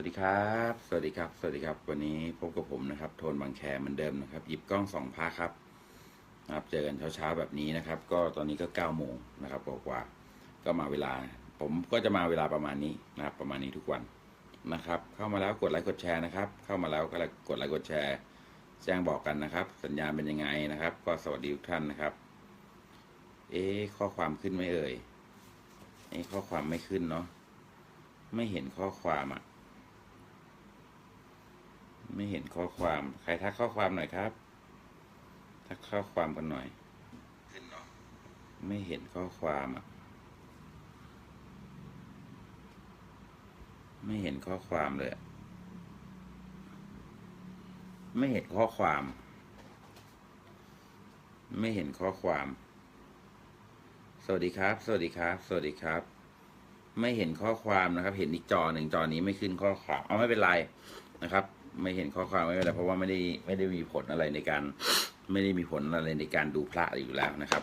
วัสดีครับ สวัสดีครับ สวัสดีครับ วันนี้พบกับผมนะครับ โทนบางแคเหมือนเดิมนะครับ หยิบกล้องสองพาครับนะครับ เจอกันเช้าๆแบบนี้นะครับ ก็ตอนนี้ก็เก้าโมงนะครับกว่าๆก็มาเวลา ผมก็จะมาเวลาประมาณนี้นะครับ ประมาณนี้ทุกวันนะครับ เข้ามาแล้วกดไลค์กดแชร์นะครับ เข้ามาแล้วก็กดไลค์กดแชร์ แจ้งบอกกันนะครับ สัญญาณเป็นยังไงนะครับ ก็สวัสดีทุกท่านนะครับ เอ๊ข้อความขึ้นไหมเอ่ยเอ๊ข้อความไม่ขึ้นเนาะ ไม่เห็นข้อความอะ ไม่เห็นข้อความ ใครทักข้อความหน่อยครับ ทักข้อความกันหน่อย ขึ้นเนาะไม่เห็นข้อความอะ ไม่เห็นข้อความเลย ไม่เห็นข้อความ ไม่เห็นข้อความ สวัสดีครับ สวัสดีครับ สวัสดีครับ ไม่เห็นข้อความนะครับ เห็นอีกจอหนึ่งจอนี้ไม่ขึ้นข้อความ เอาไม่เป็นไรนะครับ ไม่เห็นข้อความไม่เป็นไรเพราะว่าไม่ได้ไม่ได้มีผลอะไรในการไม่ได้มีผลอะไรในการดูพระอยู่แล้วนะครับ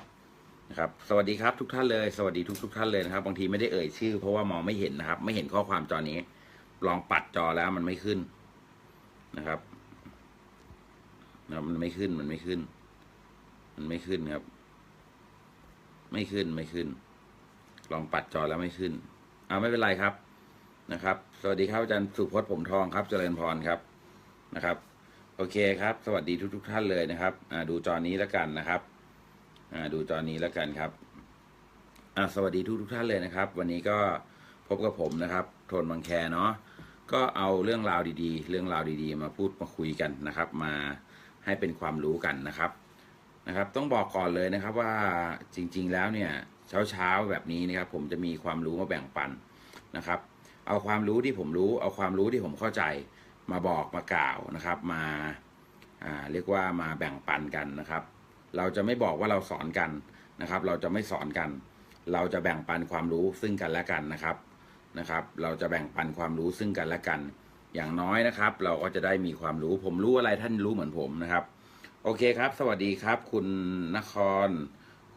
นะครับ สวัสดีครับทุกท่านเลย สวัสดีทุกทุกท่านเลยนะครับ บางทีไม่ได้เอ่ยชื่อ เพราะว่ามองไม่เห็นนะครับ ไม่เห็นข้อความจอนี้ ลองปัดจอแล้วมันไม่ขึ้นนะครับนะมันไม่ขึ้นมันไม่ขึ้น มันไม่ขึ้นครับ ไม่ขึ้นไม่ขึ้น ลองปัดจอแล้วไม่ขึ้นเอาไม่เป็นไรครับนะครับ สวัสดีครับอาจารย์สุพจน์ผมทองครับ เจริญพรครับ นะครับ โอเคครับ สวัสดีทุกทุกท่านเลยนะครับดูจอนี้แล้วกันนะครับดูจอนี้แล้วกันครับสวัสดีทุกทุกท่านเลยนะครับ วันนี้ก็พบกับผมนะครับโทนบางแคเนาะก็เอาเรื่องราวดีๆ เรื่องราวดีๆ มาพูดมาคุยกันนะครับ มาให้เป็นความรู้กันนะครับนะครับ ต้องบอกก่อนเลยนะครับว่าจริง ๆ แล้วเนี่ยเช้าเช้าๆแบบนี้นะครับ ผมจะมีความรู้มาแบ่งปันนะครับ เอาความรู้ที่ผมรู้ เอาความรู้ที่ผมเข้าใจ มาบอกมากล่าวนะครับ มาเรียกว่ามาแบ่งปันกันนะครับ เราจะไม่บอกว่าเราสอนกันนะครับ เราจะไม่สอนกัน เราจะแบ่งปันความรู้ซึ่งกันและกันนะครับนะครับ เราจะแบ่งปันความรู้ซึ่งกันและกัน อย่างน้อยนะครับ เราก็จะได้มีความรู้ ผมรู้อะไรท่านรู้เหมือนผมนะครับ โอเคครับ สวัสดีครับ คุณนคร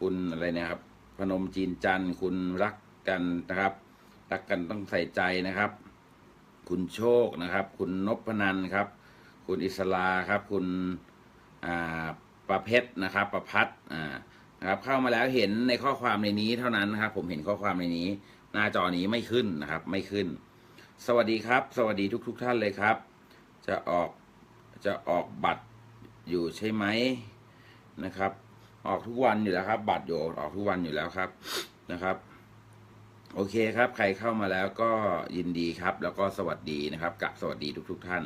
คุณอะไรนะครับ พนมจีนจันทร์คุณรักกันนะครับ รักกันต้องใส่ใจนะครับ คุณโชคนะครับ คุณนพนันครับ คุณอิสลาครับ คุณประเพชรนะครับ ประพัฒนะครับ เข้ามาแล้วเห็นในข้อความในนี้เท่านั้นนะครับ ผมเห็นข้อความในนี้ หน้าจอนี้ไม่ขึ้นนะครับ ไม่ขึ้น สวัสดีครับ สวัสดีทุก ๆท่านเลยครับ จะออกจะออกบัตรอยู่ใช่ไหมนะครับ ออกทุกวันอยู่แล้วครับ บัตรอยู่ออกทุกวันอยู่แล้วครับนะครับ โอเคครับ ใครเข้ามาแล้วก็ยินดีครับ แล้วก็สวัสดีนะครับกับสวัสดีทุกๆท่าน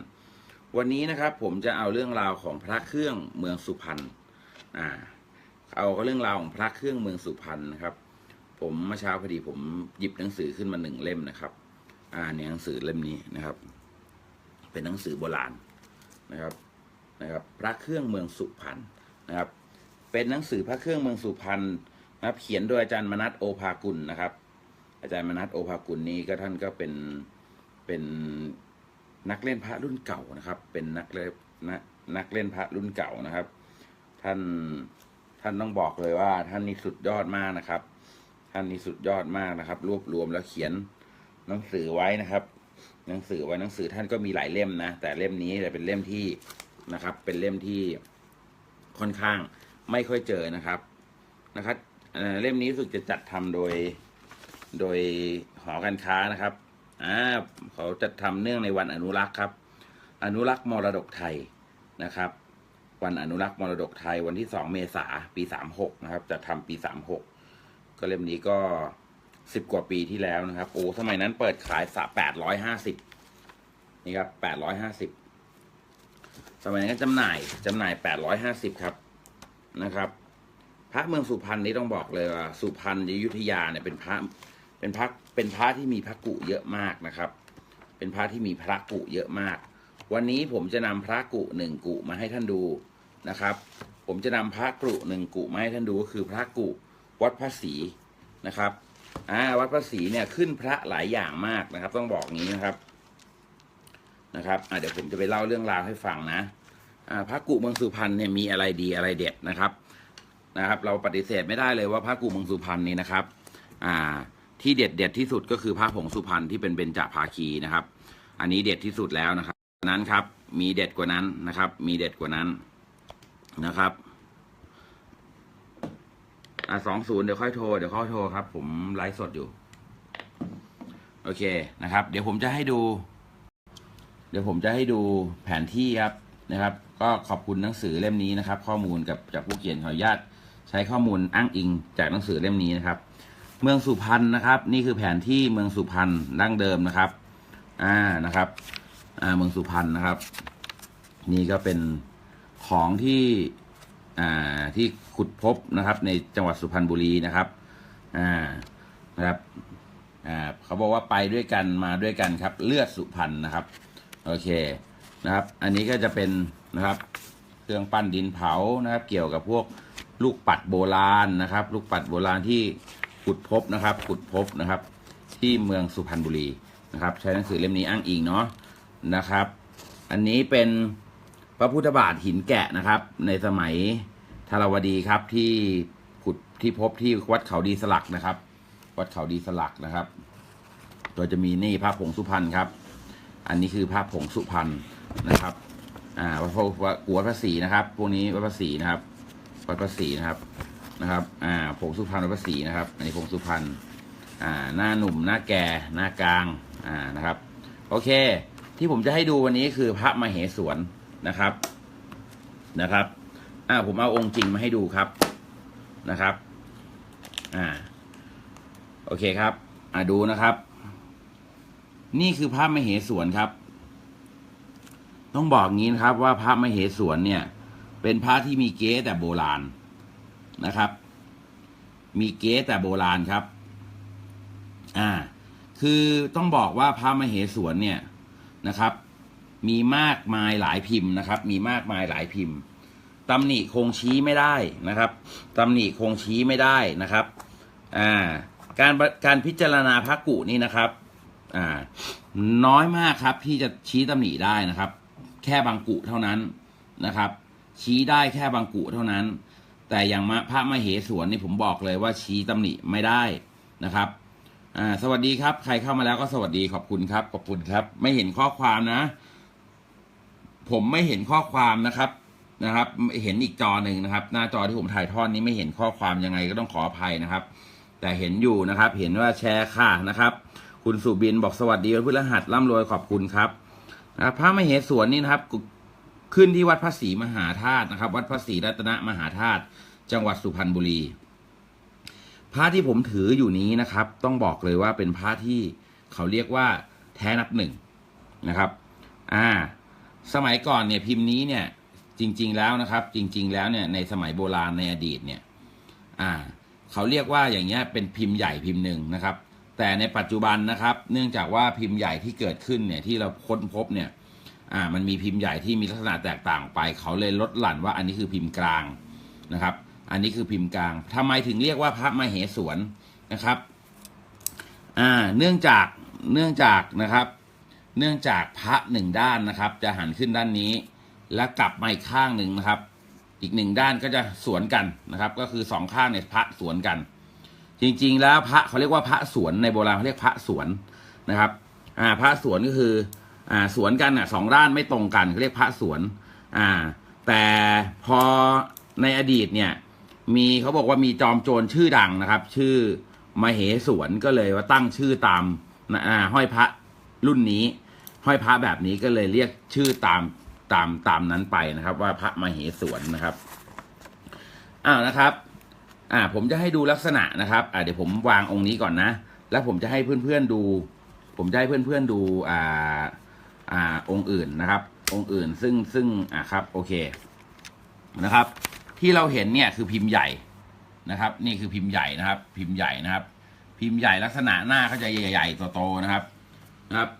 วันนี้นะครับผมจะเอาเรื่องราวของพระเครื่องเมืองสุพรรณอ่าเอาเรื่องราวของพระเครื่องเมืองสุพรรณนะครับ ผมเมื่อเช้าพอดีผมหยิบหนังสือขึ้นมาหนึ่งเล่มนะครับ อ่าเนี่ยหนังสือเล่มนี้นะครับ เป็นหนังสือโบราณนะครับนะครับ พระเครื่องเมืองสุพรรณนะครับ เป็นหนังสือพระเครื่องเมืองสุพรรณนะครับ เขียนโดยอาจารย์มนัสโอภากุลนะครับ อาจารย์มนัสโอภากุลนี้ก็ท่านก็เป็นเป็นนักเล่นพระรุ่นเก่านะครับ เป็นนักเล่นนักนักเล่นพระรุ่นเก่านะครับ ท่านท่านต้องบอกเลยว่า ท่านนี่สุดยอดมากนะครับ ท่านนี่สุดยอดมากนะครับ รวบรวมแล้วเขียนหนังสือไว้นะครับ หนังสือไว้หนังสือท่านก็มีหลายเล่มนะ แต่เล่มนี้จะเป็นเล่มที่นะครับ เป็นเล่มที่ค่อนข้างไม่ค่อยเจอนะครับนะครับเล่มนี้รู้สึกจะจัดทำโดย โดยหอการค้านะครับอ่าเขาจะทำเนื่องในวันอนุรักษ์ครับ อนุรักษ์มรดกไทยนะครับ วันอนุรักษ์มรดกไทยวันที่สองเมษาปีสามหกนะครับ จะทำปีสามหกก็เล่มนี้ก็สิบกว่าปีที่แล้วนะครับ โอ้สมัยนั้นเปิดขายสาแปดร้อยห้าสิบนี่ครับแปดร้อยห้าสิบสมัยนั้นก็จำหน่ายจำหน่ายแปดร้อยห้าสิบครับนะครับพระเมืองสุพรรณนี่ต้องบอกเลยว่าสุพรรณอยุธยาเนี่ยเป็นพระ เป็นพระเป็นพระที่มีพระกุเยอะมากนะครับ เป็นพระที่มีพระกุเยอะมาก วันนี้ผมจะนำพระกุหนึ่งกุมาให้ท่านดูนะครับ ผมจะนำพระกุหนึ่งกุมาให้ท่านดูก็คือพระกุวัดพระศรีนะครับอ่าวัดพระศรีเนี่ยขึ้นพระหลายอย่างมากนะครับ ต้องบอกงี้นะครับนะครับอ่าเดี๋ยวผมจะไปเล่าเรื่องราวให้ฟังนะอ่าพระกุเมืองสุพรรณเนี่ยมีอะไรดีอะไรเด็ดนะครับนะครับ เราปฏิเสธไม่ได้เลยว่าพระกูเมืองสุพรรณนี้นะครับ อ่า ที่เด็ดเด็ดที่สุดก็คือพระผงสุพรรณที่เป็นเบญจภาคีนะครับ อันนี้เด็ดที่สุดแล้วนะครับนั้นครับมีเด็ดกว่านั้นนะครับ มีเด็ดกว่านั้นนะครับอะสองศูนย์เดี๋ยวค่อยโทรเดี๋ยวค่อยโทรครับ ผมไลฟ์สดอยู่ โอเคนะครับ เดี๋ยวผมจะให้ดู เดี๋ยวผมจะให้ดูแผนที่ครับนะครับ ก็ขอบคุณหนังสือเล่มนี้นะครับ ข้อมูลกับจากผู้เขียนขออนุญาตใช้ข้อมูลอ้างอิงจากหนังสือเล่มนี้นะครับ เมืองสุพรรณนะครับ นี่คือแผนที่เมืองสุพรรณดั้งเดิมนะครับ อ่านะครับ อ่าเมืองสุพรรณนะครับ นี่ก็เป็นของที่ อ่าที่ขุดพบนะครับ ในจังหวัดสุพรรณบุรีนะครับ อ่านะครับ อ่าเขาบอกว่าไปด้วยกันมาด้วยกันครับ เลือดสุพรรณนะครับ โอเคนะครับ อันนี้ก็จะเป็นนะครับ เครื่องปั้นดินเผานะครับ เกี่ยวกับพวกลูกปัดโบราณนะครับ ลูกปัดโบราณที่ ขุดพบนะครับขุดพบนะครับ ที่เมืองสุพรรณบุรีนะครับ ใช้หนังสือเล่มนี้อ้างอิงเนาะนะครับ อันนี้เป็นพระพุทธบาทหินแกะนะครับ ในสมัยธารวดีครับที่ขุดที่พบที่วัดเขาดีสลักนะครับ วัดเขาดีสลักนะครับตัวจะมีนี่พระผงสุพรรณครับ อันนี้คือพระผงสุพรรณนะครับอ่าวัดพระวัวัดพระศรีนะครับพวกนี้วัดพระศรีนะครับวัดพระศรีนะครับ นะครับอ่าผงสุพรรณวัดพระศรีนะครับ อันนี้ผงสุพรรณอ่าหน้าหนุ่มหน้าแก่หน้ากลางอ่านะครับ โอเค ที่ผมจะให้ดูวันนี้คือพระมเหสวนนะครับนะครับอ่าผมเอาองค์จริงมาให้ดูครับนะครับอ่าโอเคครับอ่าดูนะครับ นี่คือพระมเหสวนครับ ต้องบอกงี้นะครับว่าพระมเหสวนเนี่ย เป็นพระที่มีเก๊แต่โบราณ นะครับ มีเก๊แต่โบราณครับ อ่า คือต้องบอกว่าพระมเหสวนเนี่ยนะครับ มีมากมายหลายพิมพ์นะครับ มีมากมายหลายพิมพ์ตำหนิคงชี้ไม่ได้นะครับตำหนิคงชี้ไม่ได้นะครับ อ่า การการพิจารณาพระกุนี่นะครับ อ่า น้อยมากครับที่จะชี้ตำหนิได้นะครับ แค่บางกุเท่านั้นนะครับ ชี้ได้แค่บางกุเท่านั้น แต่อย่างพระมเหสวนนี่ผมบอกเลยว่าชี้ตำหนิไม่ได้นะครับสวัสดีครับ ใครเข้ามาแล้วก็สวัสดีขอบคุณครับ ขอบคุณครับ ไม่เห็นข้อความนะ ผมไม่เห็นข้อความนะครับนะครับ เห็นอีกจอหนึ่งนะครับ หน้าจอที่ผมถ่ายทอดนี้ไม่เห็นข้อความยังไงก็ต้องขออภัยนะครับ แต่เห็นอยู่นะครับ เห็นว่าแชร์ค่ะนะครับ คุณสุบินบอกสวัสดีวันพฤหัสร่ำรวยขอบคุณครับนะรบพระมเหสวนนี่นะครับ ขึ้นที่วัดพระศรีมหาธาตุนะครับ วัดพระศรีรัตนมหาธาตุ จังหวัดสุพรรณบุรีพระที่ผมถืออยู่นี้นะครับ ต้องบอกเลยว่าเป็นพระที่เขาเรียกว่าแท้นับหนึ่งนะครับ อ่า สมัยก่อนเนี่ยพิมพ์นี้เนี่ยจริง ๆแล้วนะครับ จริง ๆ แล้วเนี่ยในสมัยโบราณในอดีตเนี่ย อ่า เขาเรียกว่าอย่างเงี้ยเป็นพิมพ์ใหญ่พิมพ์หนึ่งนะครับ แต่ในปัจจุบันนะครับ เนื่องจากว่าพิมพ์ใหญ่ที่เกิดขึ้นเนี่ยที่เราค้นพบเนี่ย อ่า มันมีพิมพ์ใหญ่ที่มีลักษณะแตกต่างไป เขาเลยลดหลั่นว่าอันนี้คือพิมพ์กลางนะครับ อันนี้คือพิมพ์กลางทำไมถึงเรียกว่าพระมเหสวนนะครับ อ่า เนื่องจากเนื่องจากนะครับ เนื่องจากพระหนึ่งด้านนะครับ จะหันขึ้นด้านนี้ แล้วกลับมาอีกข้างหนึ่งนะครับ อีกหนึ่งด้านก็จะสวนกันนะครับ ก็คือสองข้างเนี่ยพระสวนกัน จริง ๆ แล้วพระเขาเรียกว่าพระสวนในโบราณเขาเรียกพระสวนนะครับ อ่า พระสวนก็คือ อ่า สวนกันอะสองด้านไม่ตรงกันเขาเรียกพระสวน อ่า แต่พอในอดีตเนี่ย มีเขาบอกว่ามีจอมโจรชื่อดังนะครับ ชื่อมเหสวนก็เลยว่าตั้งชื่อตามนะอ่าห้อยพระรุ่นนี้ ห้อยพระแบบนี้ก็เลยเรียกชื่อตามตามตามนั้นไปนะครับ ว่าพระมเหสวนนะครับอ้าวนะครับ อ่า ผมจะให้ดูลักษณะนะครับอ่าเดี๋ยวผมวางองค์นี้ก่อนนะ แล้วผมจะให้เพื่อนๆดู ผมจะให้เพื่อนๆดูอ่าอ่าองค์อื่นนะครับ องค์อื่นซึ่งซึ่งอ่าครับ โอเคนะครับ ที่เราเห็นเนี่ยคือพิมพ์ใหญ่นะครับ นี่คือพิมพ์ใหญ่นะครับ พิมพ์ใหญ่นะครับ พิมพ์ใหญ่ลักษณะหน้าก็จะใหญ่ๆโตๆนะครับนะครับ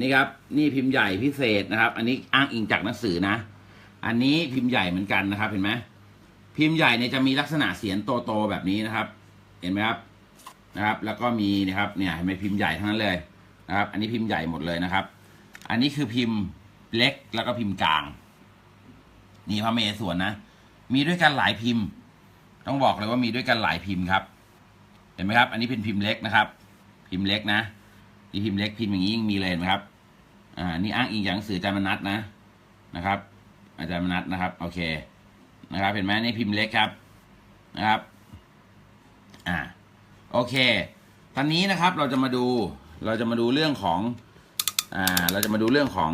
นี่ครับนี่พิมพ์ใหญ่พิเศษนะครับ อันนี้อ้างอิงจากหนังสือนะ อันนี้พิมพ์ใหญ่เหมือนกันนะครับเห็นไหมพิมพ์ใหญ่เนี่ยจะมีลักษณะเสียงโตๆแบบนี้นะครับ เห็นไหมครับนะครับ แล้วก็มีนะครับเนี่ยเห็นไหมพิมพ์ใหญ่ทั้งนั้นเลยนะครับ อันนี้พิมพ์ใหญ่หมดเลยนะครับ อันนี้คือพิมพ์เล็กแล้วก็พิมพ์กลาง นี่พระเมรุส่วนนะ มีด้วยกันหลายพิมพ์ ต้องบอกเลยว่ามีด้วยกันหลายพิมพ์ครับ เห็นไหมครับ อันนี้เป็นพิมพ์เล็กนะครับ พิมพ์เล็กนะนี่พิมพ์เล็กพิมพ์อย่างนี้ยังมีเลยนไหมครับ อ่า นี่อ้างอิงจากหนังสืออาจารย์มนัทนะนะครับ อาจารย์มนัทนะครับ โอเคนะครับ เห็นไหมนี่พิมพ์เล็กครับนะครับ อ่า โอเค ตอนนี้นะครับเราจะมาดู เราจะมาดูเรื่องของ อ่า เราจะมาดูเรื่องของ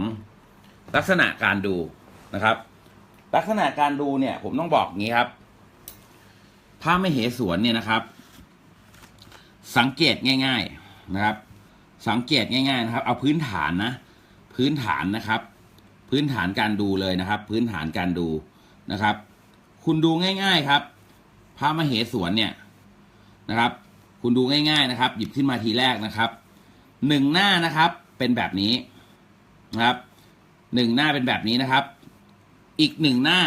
ลักษณะการดูนะครับ ลักษณะการดูเนี่ย ผมต้องบอกงี้ครับถ้าไม่เหสวนเนี่ยนะครับ สังเกตง่าย ๆนะครับ สังเกตง่ายๆนะครับ เอาพื้นฐานนะ พื้นฐานนะครับ พื้นฐานการดูเลยนะครับ พื้นฐานการดูนะครับ คุณดูง่าย ๆครับพระมเหสวนเนี่ยนะครับ คุณดูง่าย ๆนะครับ หยิบขึ้นมาทีแรกนะครับหนึ่งหน้านะครับเป็นแบบนี้นะครับหนึ่งหน้าเป็นแบบนี้นะครับ อีกหนึ่งหน้า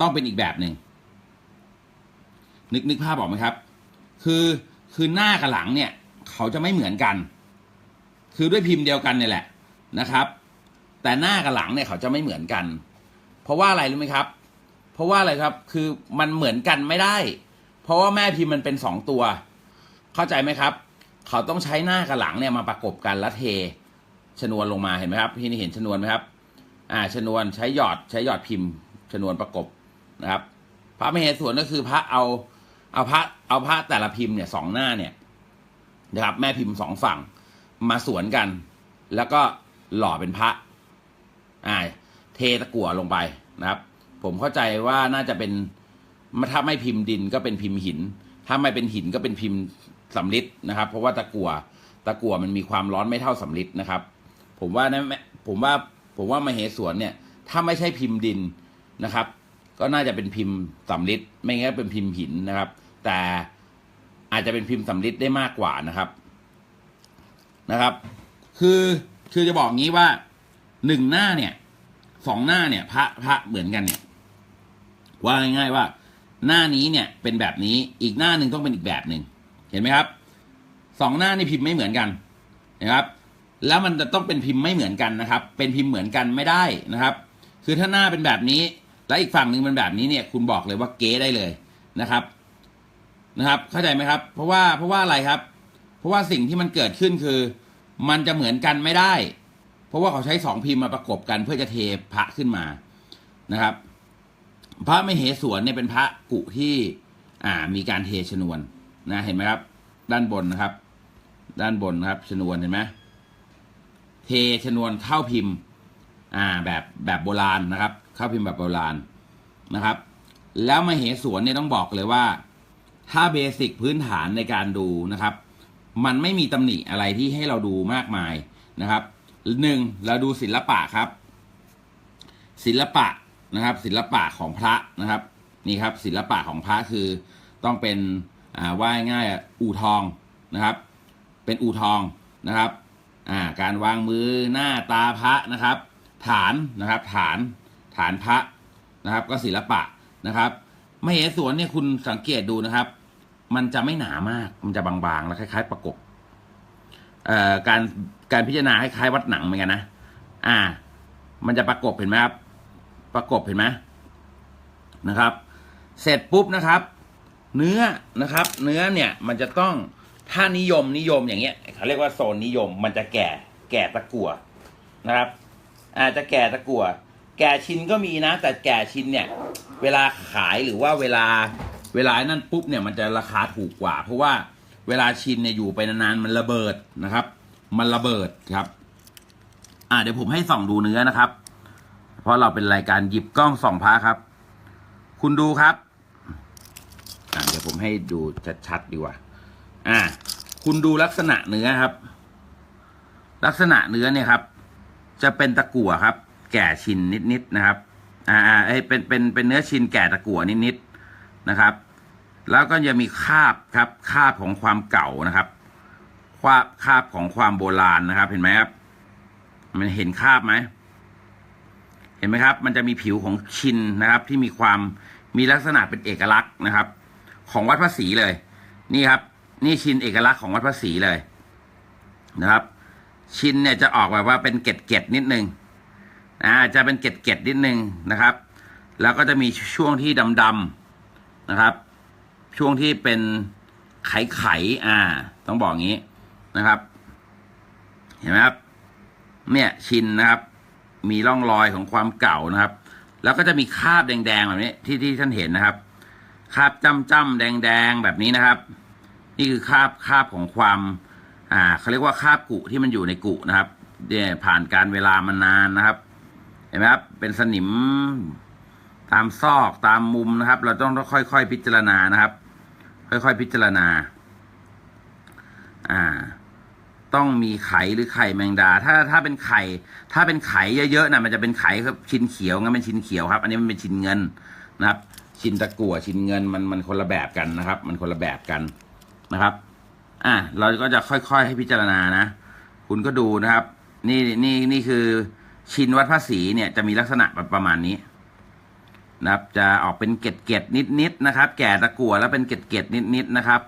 ต้องเป็นอีกแบบหนึ่งนึกนึกภาพออกไหมครับ คือคือหน้ากับหลังเนี่ย เขาจะไม่เหมือนกัน คือด้วยพิมพ์เดียวกันเนี่ยแหละนะครับ แต่หน้ากับหลังเนี่ยเขาจะไม่เหมือนกัน เพราะว่าอะไรรู้ไหมครับ เพราะว่าอะไรครับ คือมันเหมือนกันไม่ได้ เพราะว่าแม่พิมพ์มันเป็นสองตัว เข้าใจไหมครับ เขาต้องใช้หน้ากับหลังเนี่ยมาประกบกันแล้วเทชนวนลงมาเห็นไหมครับพี่นี่เห็นชนวนไหมครับ อ่าชนวนใช้หยอดใช้หยอดพิมพ์ ชนวนประกบนะครับ พระมเหสวนก็คือพระเอาเอาพระเอาพระแต่ละพิมพ์เนี่ยสองหน้าเนี่ยนะครับแม่พิมพ์สองฝั่งมาสวนกัน แล้วก็หล่อเป็นพระอ่าเทตะกั่วลงไปนะครับ ผมเข้าใจว่าน่าจะเป็นถ้าไม่พิมพ์ดินก็เป็นพิมพ์หิน ถ้าไม่เป็นหินก็เป็นพิมพ์สำริดนะครับ เพราะว่าตะกั่วตะกั่วมันมีความร้อนไม่เท่าสำริดนะครับ ผมว่านะผมว่า ผมว่ามเหสวนเนี่ย ถ้าไม่ใช่พิมพ์ดินนะครับ ก็น่าจะเป็นพิมพ์สำริดไม่งั้นเป็นพิมพ์หินนะครับ แต่อาจจะเป็นพิมพ์สำริดได้มากกว่านะครับนะครับ คือคือจะบอกงี้ว่าหนึ่งหน้าเนี่ยสองหน้าเนี่ย พระพระเหมือนกันเนี่ยว่าง่ายๆว่า หน้านี้เนี่ยเป็นแบบนี้อีกหน้าหนึ่งต้องเป็นอีกแบบหนึ่งเห็นไหมครับสองหน้านี่พิมพ์ไม่เหมือนกันนะครับ แล้วมันจะต้องเป็นพิมพ์ไม่เหมือนกันนะครับ เป็นพิมพ์เหมือนกันไม่ได้นะครับ คือถ้าหน้าเป็นแบบนี้ แล้วอีกฝั่งหนึ่งเป็นแบบนี้เนี่ยคุณบอกเลยว่าเก๊ได้เลยนะครับนะครับ เข้าใจไหมครับ เพราะว่าเพราะว่าอะไรครับ เพราะว่าสิ่งที่มันเกิดขึ้นคือ มันจะเหมือนกันไม่ได้ เพราะว่าเขาใช้สองพิมพ์มาประกบกันเพื่อจะเทพระขึ้นมานะครับ พระไม่เหสวนเนี่ยเป็นพระกุที่อ่ามีการเทชนวนนะเห็นไหมครับ ด้านบนนะครับ ด้านบนนะครับ ชนวนเห็นไหม เทชนวนเข้าพิมพ์อ่าแบบแบบโบราณนะครับเข้าพิมพ์แบบโบราณนะครับ แล้วมาเหสวนเนี่ยต้องบอกเลยว่า ถ้าเบสิกพื้นฐานในการดูนะครับ มันไม่มีตำหนิอะไรที่ให้เราดูมากมายนะครับหนึ่งเราดูศิลปะครับ ศิลปะนะครับ ศิลปะของพระนะครับ นี่ครับ ศิลปะของพระคือต้องเป็นอ่าว่าง่ายอู่ทองนะครับ เป็นอู่ทองนะครับ อ่าการวางมือหน้าตาพระนะครับ ฐานนะครับ ฐานฐานพระนะครับ ก็ศิลปะนะครับมเหสวนเนี่ยคุณสังเกตดูนะครับ มันจะไม่หนามากมันจะบางๆ แล้วคล้ายๆ ประกบเอ่อการการพิจารณาคล้ายๆวัดหนังเหมือนกันนะอ่า มันจะประกบเห็นไหมครับ ประกบเห็นไหมนะครับ เสร็จปุ๊บนะครับ เนื้อนะครับ เนื้อเนี่ยมันจะต้อง ถ้านิยมนิยมอย่างเงี้ยเขาเรียกว่าโซนนิยมมันจะแก่แก่ตะกั่วนะครับ อาจจะแก่ตะกั่วแก่ชิ้นก็มีนะ แต่แก่ชิ้นเนี่ย เวลาขายหรือว่าเวลาเวลานั่นปุ๊บเนี่ยมันจะราคาถูกกว่า เพราะว่าเวลาชิ้นเนี่ยอยู่ไปนานๆมันระเบิดนะครับ มันระเบิดครับ อ่าเดี๋ยวผมให้ส่องดูเนื้อนะครับ เพราะเราเป็นรายการหยิบกล้องส่องพระครับ คุณดูครับ อ่าเดี๋ยวผมให้ดูชัดๆดีกว่า อ่า คุณดูลักษณะเนื้อครับ ลักษณะเนื้อเนี่ยครับ จะเป็นตะกั่วครับ แก่ชินนิดๆนะครับ อ่าอ่าเอ้ยเป็นเป็นเป็นเนื้อชินแก่ตะกั่วนิดๆนะครับ แล้วก็จะมีคาบครับคาบของความเก่านะครับคาบคาบของความโบราณนะครับ เห็นไหมครับ มันเห็นคาบไหมเห็นไหมครับ มันจะมีผิวของชินนะครับ ที่มีความมีลักษณะเป็นเอกลักษณ์นะครับ ของวัดพระศรีเลย นี่ครับ นี่ชินเอกลักษณ์ของวัดพระศรีเลยนะครับ ชินเนี่ยจะออกแบบว่าเป็นเกล็ดเกล็ดๆนิดนึงอ่าจะเป็นเกล็ดเกล็ดๆนิดนึงนะครับ แล้วก็จะมีช่วงที่ดำๆนะครับ ช่วงที่เป็นไขไขๆอ่า ต้องบอกงี้นะครับ เห็นไหมครับ เนี่ยชินนะครับ มีร่องรอยของความเก่านะครับ แล้วก็จะมีคราบแดงๆแบบนี้ที่ที่ท่านเห็นนะครับคราบจ้ำจ้ำๆแดงๆแบบนี้นะครับ นี่คือคาบคาบของความอ่าเขาเรียกว่าคาบกุที่มันอยู่ในกุนะครับเนี่ยผ่านการเวลามานานนะครับ เห็นไหมครับเป็นสนิมตามซอกตามมุมนะครับ เราต้องค่อยๆพิจารณานะครับ ค่อยๆพิจารณา อ่า ต้องมีไข่หรือไข่แมงดา ถ้าถ้าเป็นไข่ ถ้าเป็นไข่เยอะๆนะมันจะเป็นไข่ครับชิ้นเขียวงั้นเป็นชิ้นเขียวครับ อันนี้มันเป็นชิ้นเงินนะครับ ชิ้นตะกั่วชิ้นเงินมันมันคนละแบบกันนะครับ มันคนละแบบกัน นะครับ อะเราก็จะค่อยๆให้พิจารณานะ คุณก็ดูนะครับ นี่นี่นี่คือชินวัดพระศรีเนี่ยจะมีลักษณะแบบประมาณนี้นะครับ จะออกเป็นเกล็ดเกล็ดนิดๆนะครับ แก่ตะกั่วแล้วเป็นเกล็ดเกล็ดนิดๆนะครับ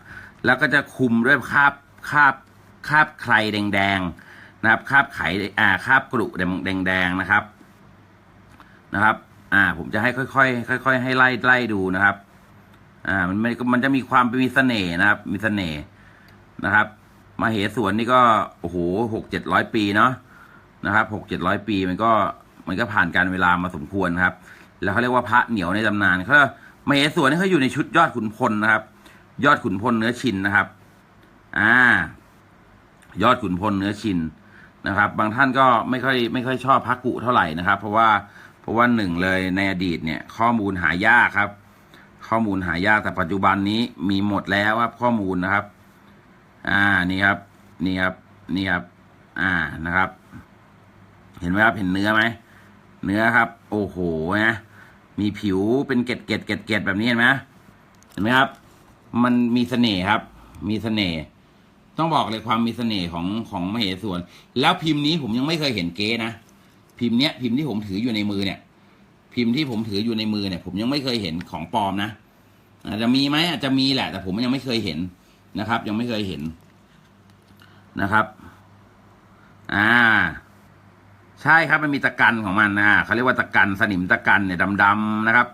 แล้วก็จะคุมด้วยคาบคาบคาบใครแดงๆนะครับคาบไข่อ่าคาบกรุแดงแดงๆนะครับนะครับ อ่า ผมจะให้ค่อยๆค่อย ๆ ให้ไล่ไล่ดูนะครับ อ่า มันมันจะมีความมีเสน่ห์นะครับ มีเสน่ห์นะครับมาเหสวนนี่ก็โอ้โหหกเจ็ดร้อยปีเนาะนะครับหกเจ็ดร้อยปีมันก็มันก็ผ่านการเวลามาสมควรครับ แล้วเขาเรียกว่าพระเหนียวในตำนานเขามาเหสวนนี่เขาอยู่ในชุดยอดขุนพลนะครับ ยอดขุนพลเนื้อชินนะครับ อ่า ยอดขุนพลเนื้อชินนะครับ บางท่านก็ไม่ค่อยไม่ค่อยชอบพระกุเท่าไหร่นะครับ เพราะว่าเพราะว่าหนึ่งเลยในอดีตเนี่ย ข้อมูลหายากครับ ข้อมูลหายากแต่ปัจจุบันนี้มีหมดแล้วครับข้อมูลนะครับ อ่านี่ครับ นี่ครับ นี่ครับ อ่านะครับ เห็นไหมครับเห็นเนื้อไหมเนื้อครับ โอ้โหนะมีผิวเป็นเกล็ดเกล็ดเกล็ดเกล็ดแบบนี้เห็นไหมเห็นไหมครับ มันมีเสน่ห์ครับ มีเสน่ห์ต้องบอกเลยความมีเสน่ห์ของของมเหสวน แล้วพิมพ์นี้ผมยังไม่เคยเห็นเก๊นะพิมพ์เนี้ยพิมพ์ที่ผมถืออยู่ในมือเนี่ย พิมพ์ที่ผมถืออยู่ในมือเนี่ย ผมยังไม่เคยเห็นของปลอมนะอาจจะมีไหมอาจจะมีแหละ แต่ผมยังไม่เคยเห็นนะครับ ยังไม่เคยเห็นนะครับ อ่า ใช่ครับมันมีตะกันของมันนะเขาเรียกว่าตะกันสนิมตะกันเนี่ยดำๆนะครับ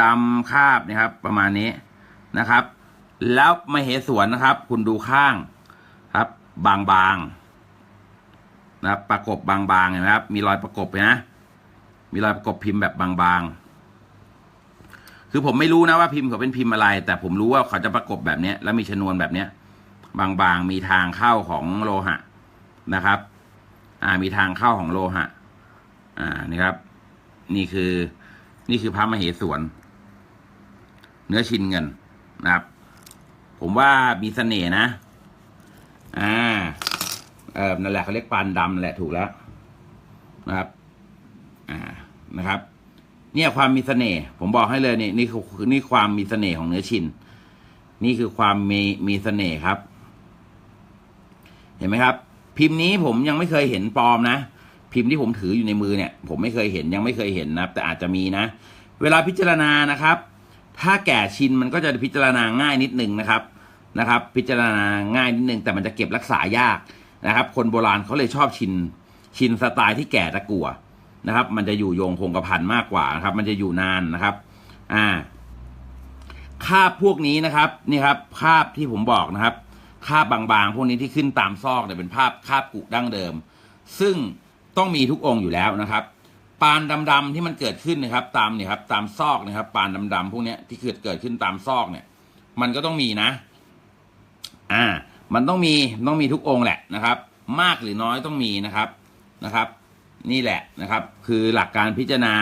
ดำๆคาบนะครับ ประมาณนี้นะครับ แล้วมาเหสวนนะครับ คุณดูข้างครับ บางๆนะครับ ประกบบางๆเห็นไหมครับ มีรอยประกบเห็นไห มีรอยประกบพิมพ์แบบบางๆ คือผมไม่รู้นะว่าพิมพ์เขาเป็นพิมพ์อะไร แต่ผมรู้ว่าเขาจะประกบแบบเนี้ยแล้วมีชนวนแบบเนี้ยบางๆ มีทางเข้าของโลหะนะครับ อ่า มีทางเข้าของโลหะ อ่า นี่ครับ นี่คือ นี่คือพระมเหสวน เนื้อชินเงินนะครับ ผมว่ามีเสน่ห์นะ อ่า เออนั่นแหละเขาเรียกปานดำแหละถูกแล้วนะครับ อ่า นะครับ เนี่ยความมีเสน่ห์ผมบอกให้เลยนี่นี่คือนี่ความมีเสน่ห์ของเนื้อชิน นี่คือความมีมีเสน่ห์ครับ เห็นไหมครับ พิมพ์นี้ผมยังไม่เคยเห็นปลอมนะพิมพ์ที่ผมถืออยู่ในมือเนี่ย ผมไม่เคยเห็นยังไม่เคยเห็นนะครับแต่อาจจะมีนะ เวลาพิจารณานะครับ ถ้าแก่ชินมันก็จะพิจารณาง่ายนิดนึงนะครับนะครับ พิจารณาง่ายนิดนึงแต่มันจะเก็บรักษายากนะครับ คนโบราณเขาเลยชอบชินชินสไตล์ที่แก่ตะกัว นะครับ มันจะอยู่โยงคงกระพันมากกว่านะครับ มันจะอยู่นานนะครับ อ่า คาบพวกนี้นะครับ นี่ครับ คาบที่ผมบอกนะครับ คาบบางๆ พวกนี้ที่ขึ้นตามซอกเนี่ยเป็นภาพคาบกุดั้งเดิม ซึ่งต้องมีทุกองค์อยู่แล้วนะครับ ปานดำๆที่มันเกิดขึ้นนะครับ ตามเนี่ยครับ ตามซอกนะครับ ปานดำๆพวกนี้ที่เกิดเกิดขึ้นตามซอกเนี่ย มันก็ต้องมีนะ อ่า มันต้องมีต้องมีทุกองค์แหละนะครับ มากหรือน้อยต้องมีนะครับนะครับ นี่แหละนะครับ คือหลักการพิจารณา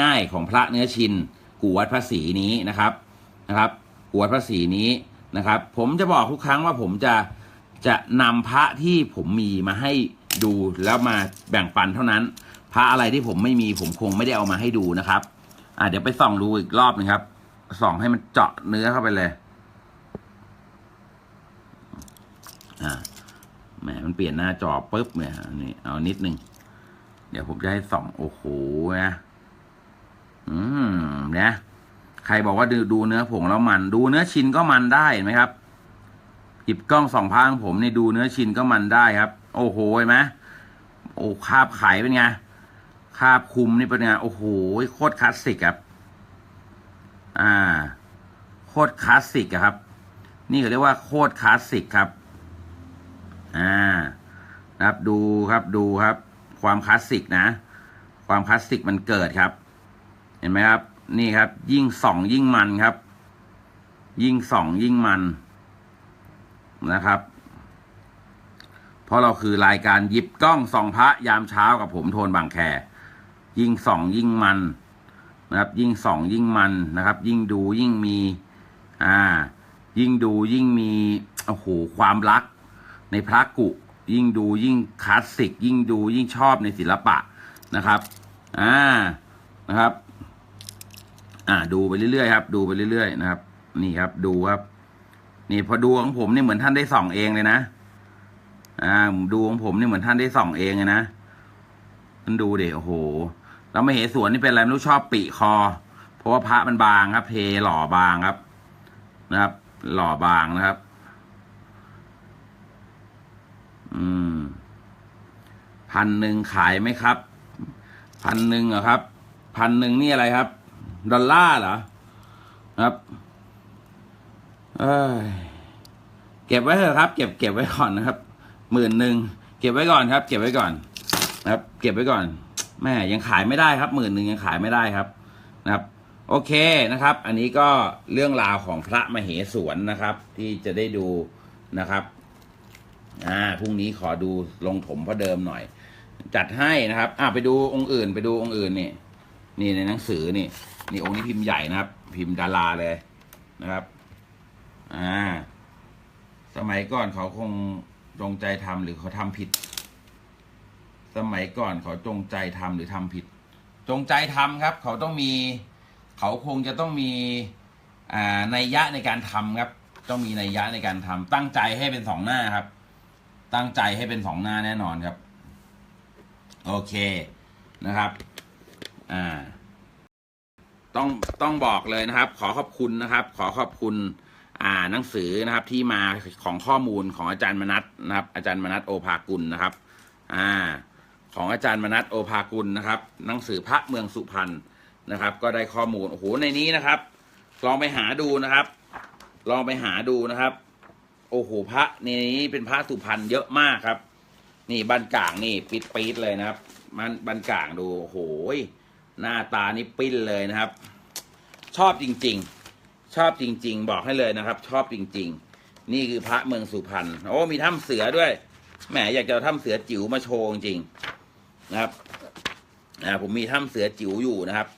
ง่าย ๆ ของพระเนื้อชินกูวัดพระศรีนี้นะครับนะครับกูวัดพระศรีนี้นะครับ ผมจะบอกทุกครั้งว่าผมจะจะนำพระที่ผมมีมาให้ดูแล้วมาแบ่งปันเท่านั้น พระอะไรที่ผมไม่มีผมคงไม่ได้เอามาให้ดูนะครับ อ่าเดี๋ยวไปส่องดูอีกรอบนึงครับส่องให้มันเจาะเนื้อเข้าไปเลยอ่าแหมมันเปลี่ยนหน้าจอปุ๊บเนี่ยนี่เอานิดนึง เดี๋ยวผมจะให้ส่องโอ้โหนะอืมเนี่ยใครบอกว่าดูดูเนื้อผงแล้วมัน ดูเนื้อชิ้นก็มันได้เห็นไหมครับ หยิบกล้องส่องพางผมนี่ดูเนื้อชิ้นก็มันได้ครับ โอ้โหเห็นไหมโอ้คาบไข่เป็นไงคาบคุมนี่เป็นไงโอ้โหโคตรคลาสสิกครับ อ่า โคตรคลาสสิกครับ นี่เขาเรียกว่าโคตรคลาสสิกครับ อ่านะครับดูครับดูครับ ความคลาสสิกนะ ความคลาสสิกมันเกิดครับ เห็นไหมครับ นี่ครับ ยิ่งส่องยิ่งมันครับ ยิ่งส่องยิ่งมันนะครับ เพราะเราคือรายการหยิบกล้องส่องพระยามเช้ากับผมโทนบางแค ยิ่งส่องยิ่งมันนะครับ ยิ่งส่องยิ่งมันนะครับ ยิ่งดูยิ่งมี อ่า ยิ่งดูยิ่งมีโอ้โหความรักในพระกุ ยิ่งดูยิ่งคลาสสิก ยิ่งดูยิ่งชอบในศิลปะนะครับอ่านะครับ อ่าดูไปเรื่อยๆครับ ดูไปเรื่อยๆนะครับ นี่ครับ ดูครับ นี่พอดูของผมนี่เหมือนท่านได้ส่องเองเลยนะอ่าดูของผมนี่เหมือนท่านได้ส่องเองเลยนะท่านดูเดี๋โอ้โหแล้วมาเหสวนนี่เป็นอะไรไม่รู้ชอบปีคอ เพราะว่าพระมันบางครับ เพหล่อบางครับ นะครับ หล่อบางนะครับ อืมพันหนึ่งขายไหมครับ พันหนึ่งเหรอครับพันหนึ่งนี่อะไรครับ ดอลลาร์เหรอครับเอ้ยเก็บไว้เถอะครับ เก็บเก็บไว้ก่อนนะครับหมื่นหนึ่งเก็บไว้ก่อนครับ เก็บไว้ก่อนนะครับ เก็บไว้ก่อนแม่ยังขายไม่ได้ครับหมื่นหนึ่งยังขายไม่ได้ครับนะครับ โอเคนะครับ อันนี้ก็เรื่องราวของพระมเหสวนนะครับ ที่จะได้ดูนะครับ อ่าพรุ่งนี้ขอดูลงถมพระเดิมหน่อย จัดให้นะครับอ่าไปดูองค์อื่น ไปดูองค์อื่นนี่นี่ในหนังสือนี่ นี่องค์นี้พิมพ์ใหญ่นะครับ พิมพ์ดาราเลยนะครับ อ่า สมัยก่อนเขาคงจงใจทำหรือเขาทำผิด สมัยก่อนเขาจงใจทำหรือทำผิด จงใจทำครับ เขาต้องมี เขาคงจะต้องมีอ่าในยะในการทำครับ ต้องมีในยยะในการทำตั้งใจให้เป็นสองหน้าครับ ตั้งใจให้เป็นสองหน้าแน่นอนครับ โอเคนะครับ อ่า ต้องต้องบอกเลยนะครับ ขอขอบคุณนะครับ ขอขอบคุณ อ่าหนังสือนะครับ ที่มาของข้อมูลของอาจารย์มนัทนะครับ อาจารย์มนัทโอภากุลนะครับ อ่า ของอาจารย์มนัทโอภากุลนะครับ หนังสือพระเมืองสุพรรณนะครับ ก็ได้ข้อมูลโอ้โหในนี้นะครับ ลองไปหาดูนะครับ ลองไปหาดูนะครับ โอ้โหพระในนี้เป็นพระสุพรรณเยอะมากครับ นี่บันกลางนี่ปิดปีดเลยนะครับ มันบันกลางดูโอ้โหหน้าตานี่ปิ้นเลยนะครับ ชอบจริง ๆ ชอบจริง ๆ บอกให้เลยนะครับ ชอบจริง ๆ นี่คือพระเมืองสุพรรณโอ้มีถ้ำเสือด้วยแหมอยากจะถ้ำเสือจิ๋วมาโชว์จริงนะครับอ่าผมมีถ้ำเสือจิ๋วอยู่นะครับ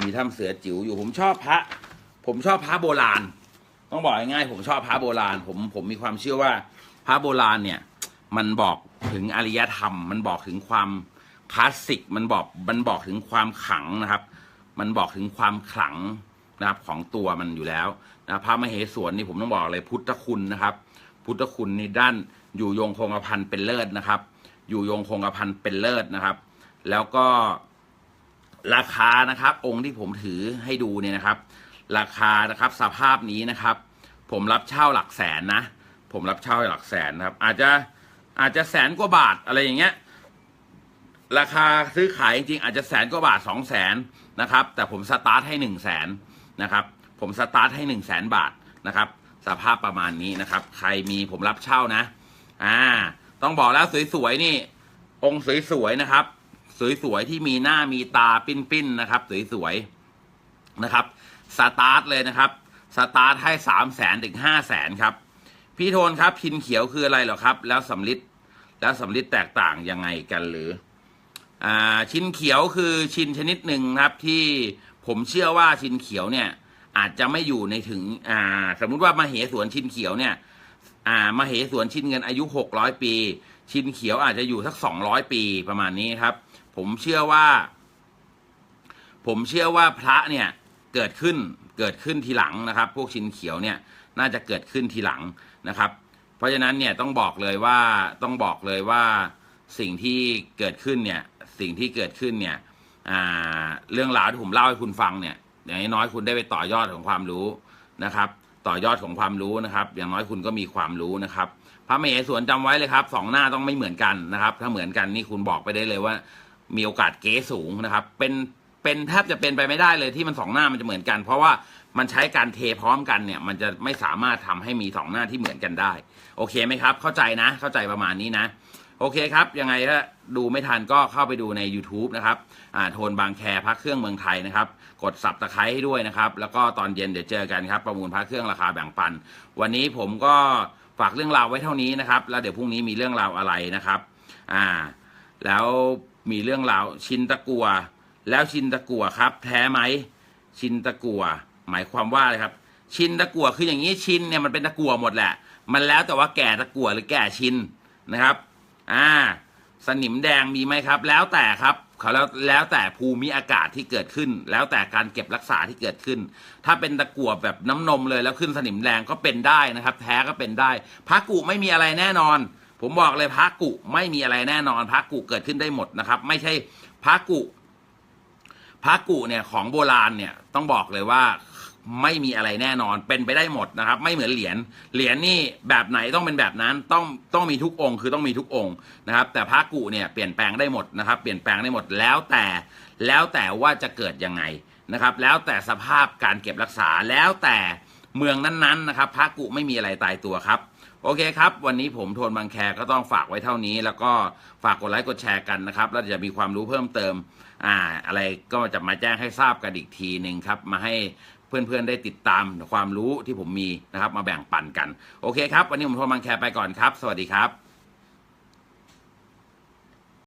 มีถ้ำเสือจิ๋วอยู่ ผมชอบพระ ผมชอบพระโบราณ ต้องบอกง่ายๆผมชอบพระโบราณ ผมผมมีความเชื่อว่าพระโบราณเนี่ย มันบอกถึงอารยธรรม มันบอกถึงความคลาสสิก มันบอกมันบอกถึงความขลังนะครับ มันบอกถึงความขลังนะครับของตัวมันอยู่แล้วนะพระมเหสวนนี่ผมต้องบอกเลยพุทธคุณนะครับ พุทธคุณนี่ด้านอยู่ยงคงกระพันเป็นเลิศนะครับ อยู่ยงคงกระพันเป็นเลิศนะครับ แล้วก็ราคานะครับ องค์ที่ผมถือให้ดูเนี่ยนะครับ ราคานะครับสภาพนี้นะครับ ผมรับเช่าหลักแสนนะ ผมรับเช่าหลักแสนนะครับ อาจจะอาจจะแสนกว่าบาทอะไรอย่างเงี้ยราคาซื้อขายจริงๆอาจจะแสนกว่าบาทสองแสนนะครับ แต่ผมสตาร์ทให้หนึ่งแสนนะครับ ผมสตาร์ทให้หนึ่งแสนบาทนะครับ สภาพประมาณนี้นะครับ ใครมีผมรับเช่านะ อ่า ต้องบอกแล้วสวยๆนี่ องค์สวยๆนะครับ สวยๆที่มีหน้ามีตาปิ้นๆนะครับ สวยๆนะครับ สตาร์ทเลยนะครับสตาร์ทให้สามแสนถึงห้าแสนครับ พี่โทนครับพินเขียวคืออะไรหรอครับ แล้วสำลิดแล้วสำลิดแตกต่างยังไงกันหรืออ่าชินเขียวคือชินชนิดหนึ่งครับที่ผมเชื่อว่าชินเขียวเนี่ยอาจจะไม่อยู่ในถึงอ่าสมมุติว่ามาเหสวนชินเขียวเนี่ยอ่ามาเหสวนชินเงินอายุหกร้อยปี ชินเขียวอาจจะอยู่สักสองร้อยปีประมาณนี้ครับ ผมเชื่อว่า ผมเชื่อว่าพระเนี่ย เกิดขึ้นเกิดขึ้นทีหลังนะครับ พวกชิ้นเขียวเนี่ยน่าจะเกิดขึ้นทีหลังนะครับ เพราะฉะนั้นเนี่ยต้องบอกเลยว่าต้องบอกเลยว่าสิ่งที่เกิดขึ้นเนี่ยสิ่งที่เกิดขึ้นเนี่ยเรื่องราวที่ผมเล่าให้คุณฟังเนี่ยอย่างน้อยคุณได้ไปต่อยอดของความรู้นะครับ ต่อยอดของความรู้นะครับ อย่างน้อยคุณก็มีความรู้นะครับพระมเหสวนจำไว้เลยครับสองหน้าต้องไม่เหมือนกันนะครับ ถ้าเหมือนกันนี่คุณบอกไปได้เลยว่ามีโอกาสเก๊สูงนะครับ เป็น เป็นแทบจะเป็นไปไม่ได้เลยที่มันสองหน้ามันจะเหมือนกัน เพราะว่ามันใช้การเทพร้อมกันเนี่ยมันจะไม่สามารถทำให้มีสองหน้าที่เหมือนกันได้ โอเคไหมครับ เข้าใจนะ เข้าใจประมาณนี้นะ โอเคครับ ยังไงถ้าดูไม่ทันก็เข้าไปดูใน YouTube นะครับอ่าโทนบางแคพักเครื่องเมืองไทยนะครับ กดสับตะไคร้ให้ด้วยนะครับ แล้วก็ตอนเย็นเดี๋ยวเจอกันครับ ประมูลพระเครื่องราคาแบ่งปัน วันนี้ผมก็ฝากเรื่องราวไว้เท่านี้นะครับ แล้วเดี๋ยวพรุ่งนี้มีเรื่องราวอะไรนะครับ อ่า แล้วมีเรื่องราวชินตะกัว แล้วชินตะกัวครับ แท้ไหมชินตะกัวหมายความว่าอะไรครับ ชินตะกัวคืออย่างนี้ชินเนี่ยมันเป็นตะกัวหมดแหละ มันแล้วแต่ว่าแก่ตะกัวหรือแก่ชินนะครับ อ่า สนิมแดงมีไหมครับ แล้วแต่ครับเขาแล้วแล้วแต่ภูมิอากาศที่เกิดขึ้น แล้วแต่การเก็บรักษาที่เกิดขึ้น ถ้าเป็นตะกั่วแบบน้ำนมเลยแล้วขึ้นสนิมแดงก็เป็นได้นะครับ แท้ก็เป็นได้พระกุไม่มีอะไรแน่นอน ผมบอกเลยพระกุไม่มีอะไรแน่นอนพระกุเกิดขึ้นได้หมดนะครับ ไม่ใช่พระกุ พระกุเนี่ยของโบราณเนี่ยต้องบอกเลยว่าไม่มีอะไรแน่นอนเป็นไปได้หมดนะครับ ไม่เหมือนเหรียญเหรียญนี่แบบไหนต้องเป็นแบบนั้นต้องต้องมีทุกองค์ คือต้องมีทุกองค์นะครับ แต่พระกุเนี่ยเปลี่ยนแปลงได้หมดนะครับเปลี่ยนแปลงได้หมดแล้วแต่แล้วแต่ว่าจะเกิดยังไงนะครับ แล้วแต่สภาพการเก็บรักษาแล้วแต่เมืองนั้นๆนะครับพระกุไม่มีอะไรตายตัวครับโอเคครับ วันนี้ผมโทนบางแคก็ต้องฝากไว้เท่านี้ แล้วก็ฝากกดไลค์กดแชร์กันนะครับ แล้วจะมีความรู้เพิ่มเติม อ่า อะไรก็จะมาแจ้งให้ทราบกันอีกทีหนึ่งครับ มาให้เพื่อนๆได้ติดตามความรู้ที่ผมมีนะครับ มาแบ่งปันกัน โอเคครับ วันนี้ผมโทนบางแคไปก่อนครับ สวัสดีครับ